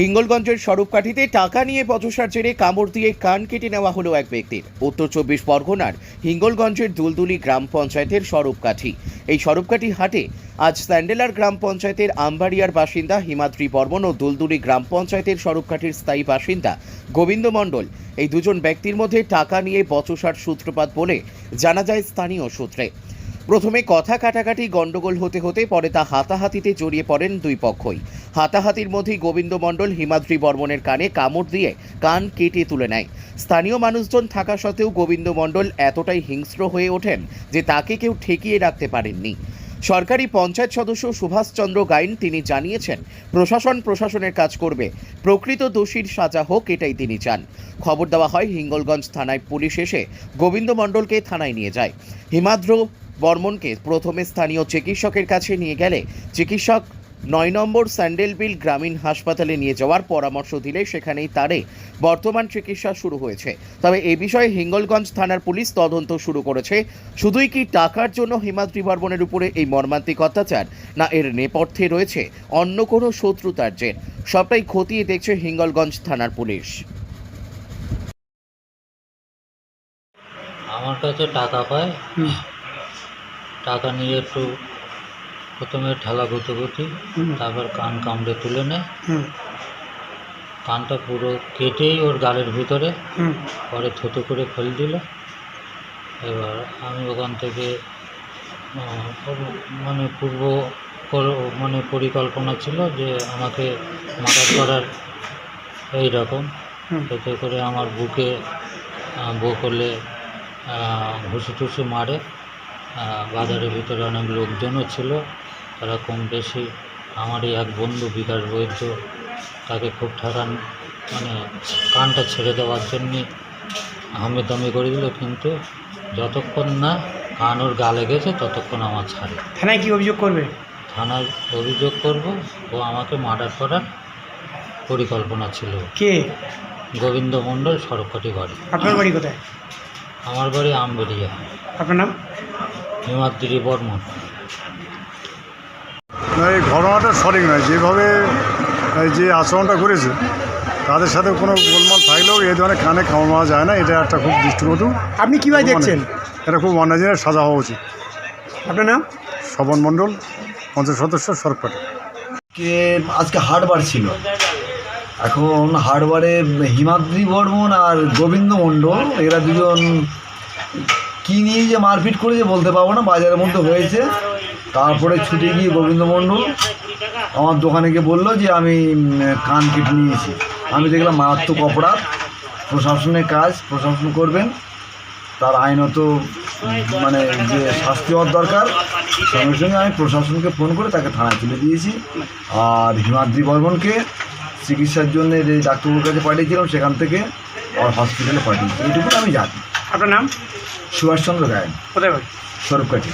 হিঙ্গলগঞ্জের স্বরূপকাঠিতে টাকা নিয়ে পথসার জেরে কামড় দিয়ে কান কেটে নেওয়া হলো এক ব্যক্তির। উত্তর চব্বিশ পরগনার হিঙ্গলগঞ্জের দুলদুলি গ্রাম পঞ্চায়েতের স্বরূপকাঠি। এই স্বরূপকাঠি হাটে আজ স্যান্ডেলার গ্রাম পঞ্চায়েতের আম্বারিয়ার বাসিন্দা হিমাদ্রি বর্মন ও দুলদুলি গ্রাম পঞ্চায়েতের স্বরূপকাঠির স্থায়ী বাসিন্দা গোবিন্দ মণ্ডল। এই দুজন ব্যক্তির মধ্যে টাকা নিয়ে বচসার সূত্রপাত বলে জানা যায় স্থানীয় সূত্রে। প্রথমে কথা কাটাকাটি গন্ডগোল হতে হতে পরে তা হাতাহাতিতে জড়িয়ে পড়েন দুই পক্ষই। হাতাহাতির মধ্যেই গোবিন্দ মণ্ডল, হিমাদ্রি বর্মনের কানে কামড় দিয়ে কান কেটে তুলে নেয়। স্থানীয় মানুষজন থাকা সত্ত্বেও গোবিন্দ মণ্ডল এতটাই হিংস্র হয়ে ওঠেন যে তাকে কেউ ঠেকিয়ে রাখতে পারেননি। সরকারি পঞ্চায়েত সদস্য সুভাষচন্দ্র গাইন তিনি জানিয়েছেন, প্রশাসন প্রশাসনের কাজ করবে, প্রকৃত দোষীর সাজা হোক এটাই তিনি চান। খবর দেওয়া হয় হিঙ্গলগঞ্জ থানায় পুলিশ এসে গোবিন্দ মণ্ডলকে থানায় নিয়ে যায়। হিমাদ্র বর্মনকে প্রথমে স্থানীয় চিকিৎসকের কাছে নিয়ে গেলে চিকিৎসক নয় নম্বর স্যান্ডেলবিল গ্রামীণ হাসপাতালে নিয়ে যাওয়ার পরামর্শ দিলে সেখানেই তারে বর্তমান চিকিৎসা শুরু হয়েছে। তবে এ বিষয়ে হিঙ্গলগঞ্জ থানার পুলিশ তদন্ত শুরু করেছে। শুধুই কি টাকার জন্য হিমাদ্রি বর্মনের উপরে এই মর্মান্তিক অত্যাচার না এর নেপথ্যে রয়েছে অন্য কোনো শত্রুতার জের? সবটাই খতিয়ে দেখছে হিঙ্গলগঞ্জ থানার পুলিশ। আমার কাছে টাকা পায়। টাকা নিয়ে একটু প্রথমে ঠেলা গুতুগুতি তারপর কান কামড়ে তুলে নেয় কানটা পুরো কেটেই ওর গালের ভিতরে পরে থুতু করে ফেল দিল। এবার আমি ওখান থেকে মানে পূর্ব পর- মানে পরিকল্পনা ছিল যে আমাকে মার্ডার করার এই রকম। এতে করে আমার বুকে বউ করলে ঘুষি টুসি মারে। বাজারের ভিতরে অনেক লোকজনও ছিল। তারা কম বেশি আমারই এক বন্ধু বিকাশ বৈদ্য তাকে খুব ঠেকান মানে কানটা ছেড়ে দেওয়ার জন্যে হামি দামি করে দিল। কিন্তু যতক্ষণ না কান ওর গালে গেছে ততক্ষণ আমার ছাড়ে। থানায় কি অভিযোগ করবে? থানায় অভিযোগ করব ও আমাকে মার্ডার করার পরিকল্পনা ছিল। কে? গোবিন্দ মণ্ডল সরকারি বাড়ি। আপনার বাড়ি কোথায়? আমার বাড়ি আমবেরিয়া আপনার নাম? হিমাদ্রি বর্মন। না এই ঘটনাটা সঠিক নয়। যেভাবে যে আচরণটা করেছে তাদের সাথে কোনো গোলমাল থাকলেও এই ধরনের কানে খাওয়া মারা যায় না। এটা একটা খুব দৃষ্টিকটু আপনি কীভাবে দেখছেন? এটা খুব অন্যায় সাজা হওয়া উচিত। আপনার নাম? শবন মণ্ডল পঞ্চায়েত সদস্য সরকার। কে আজকে হাটবার ছিল। এখন হাটবারে হিমাদ্রি বর্মন আর গোবিন্দ মণ্ডল এরা দুজন কী নিয়ে যে মারপিট করেছে বলতে পারব না, বাজারের মধ্যে হয়েছে। তারপরে ছুটে গিয়ে গোবিন্দ মণ্ডল আমার দোকানে গিয়ে বলল যে আমি কান কেটে নিয়েছি। আমি দেখলাম মারাত্মক অপরাধ। প্রশাসনের কাজ, প্রশাসন করবেন। তার আইনত মানে যে শাস্তি হওয়ার দরকার, সঙ্গে সঙ্গে আমি প্রশাসনকে ফোন করে তাকে থানায় তুলে দিয়েছি। আর হিমাদ্রি বর্মনকে চিকিৎসার জন্য যে ডাক্তারবাবুর কাছে পাঠিয়েছিলাম, সেখান থেকে আর হসপিটালে পাঠিয়েছি। এইটুকু আমি জানি। আপনার নাম? সুভাষচন্দ্র রায়। কোথায় স্বরূপকাঠি